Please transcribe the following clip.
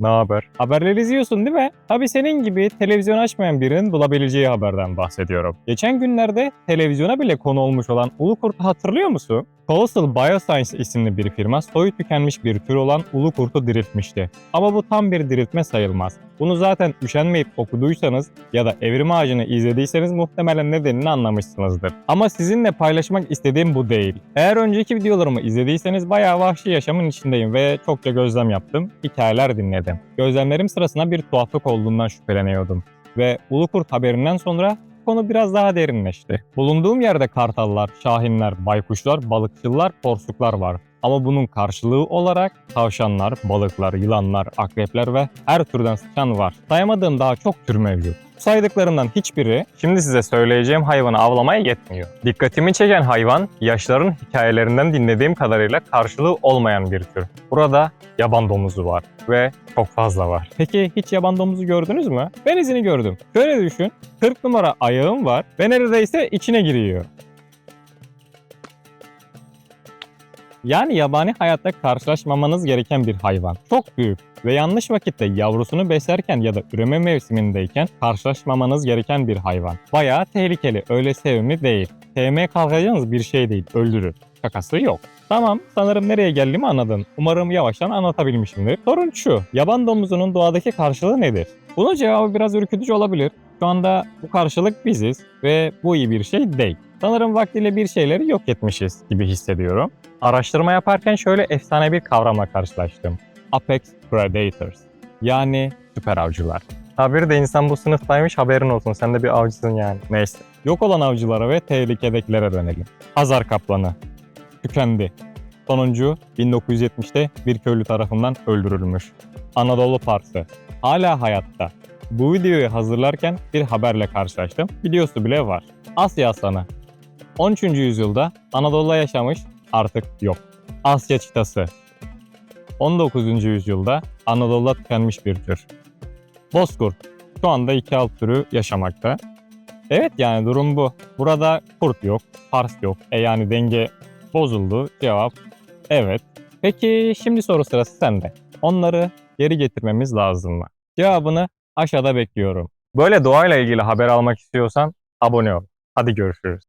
Ne haber? Haberleri izliyorsun değil mi? Tabii senin gibi televizyon açmayan birinin bulabileceği haberden bahsediyorum. Geçen günlerde televizyona bile konu olmuş olan ulu kurtu hatırlıyor musun? Colossal Bioscience isimli bir firma soyu tükenmiş bir tür olan ulu kurtu diriltmişti. Ama bu tam bir diriltme sayılmaz. Bunu zaten üşenmeyip okuduysanız ya da Evrim Ağacı'nı izlediyseniz muhtemelen nedenini anlamışsınızdır. Ama sizinle paylaşmak istediğim bu değil. Eğer önceki videolarımı izlediyseniz bayağı vahşi yaşamın içindeyim ve çokça gözlem yaptım, hikayeler dinledim. Gözlemlerim sırasında bir tuhaflık olduğundan şüpheleniyordum. Ve Ulu Kurt haberinden sonra konu biraz daha derinleşti. Bulunduğum yerde kartallar, şahinler, baykuşlar, balıkçılar, porsuklar var. Ama bunun karşılığı olarak tavşanlar, balıklar, yılanlar, akrepler ve her türden sıçan var. Sayamadığım daha çok tür mevcut. Saydıklarımdan hiçbiri şimdi size söyleyeceğim hayvanı avlamaya yetmiyor. Dikkatimi çeken hayvan yaşların hikayelerinden dinlediğim kadarıyla karşılığı olmayan bir tür. Burada yaban domuzu var ve çok fazla var. Peki hiç yaban domuzu gördünüz mü? Ben izini gördüm. Şöyle düşün. 40 numara ayağım var ve neredeyse içine giriyor. Yani yabani hayatta karşılaşmamanız gereken bir hayvan. Çok büyük ve yanlış vakitte yavrusunu beslerken ya da üreme mevsimindeyken karşılaşmamanız gereken bir hayvan. Bayağı tehlikeli, öyle sevimli değil. Sevmeye kalkacağınız bir şey değil, öldürür. Şakası yok. Tamam, sanırım nereye geldiğimi anladın. Umarım yavaştan anlatabilmişimdir. Sorun şu, yaban domuzunun doğadaki karşılığı nedir? Bunun cevabı biraz ürkütücü olabilir. Şu anda bu karşılık biziz ve bu iyi bir şey değil. Sanırım vaktiyle bir şeyleri yok etmişiz gibi hissediyorum. Araştırma yaparken şöyle efsane bir kavramla karşılaştım. Apex Predators. Yani süper avcılar. Haberi de insan bu sınıftaymış haberin olsun. Sen de bir avcısın yani. Neyse. Yok olan avcılara ve tehlikedekilere dönelim. Hazar kaplanı. Tükendi. Sonuncu 1970'te bir köylü tarafından öldürülmüş. Anadolu Parsı. Hala hayatta. Bu videoyu hazırlarken bir haberle karşılaştım. Videosu bile var. Asya aslanı. 13. yüzyılda Anadolu'da yaşamış artık yok. Asya çitası. 19. yüzyılda Anadolu'da tükenmiş bir tür. Bozkurt. Şu anda iki alt türü yaşamakta. Evet yani durum bu. Burada kurt yok, pars yok. E yani denge bozuldu. Cevap evet. Peki şimdi soru sırası sende. Onları geri getirmemiz lazım mı? Cevabını aşağıda bekliyorum. Böyle doğayla ilgili haber almak istiyorsan abone ol. Hadi görüşürüz.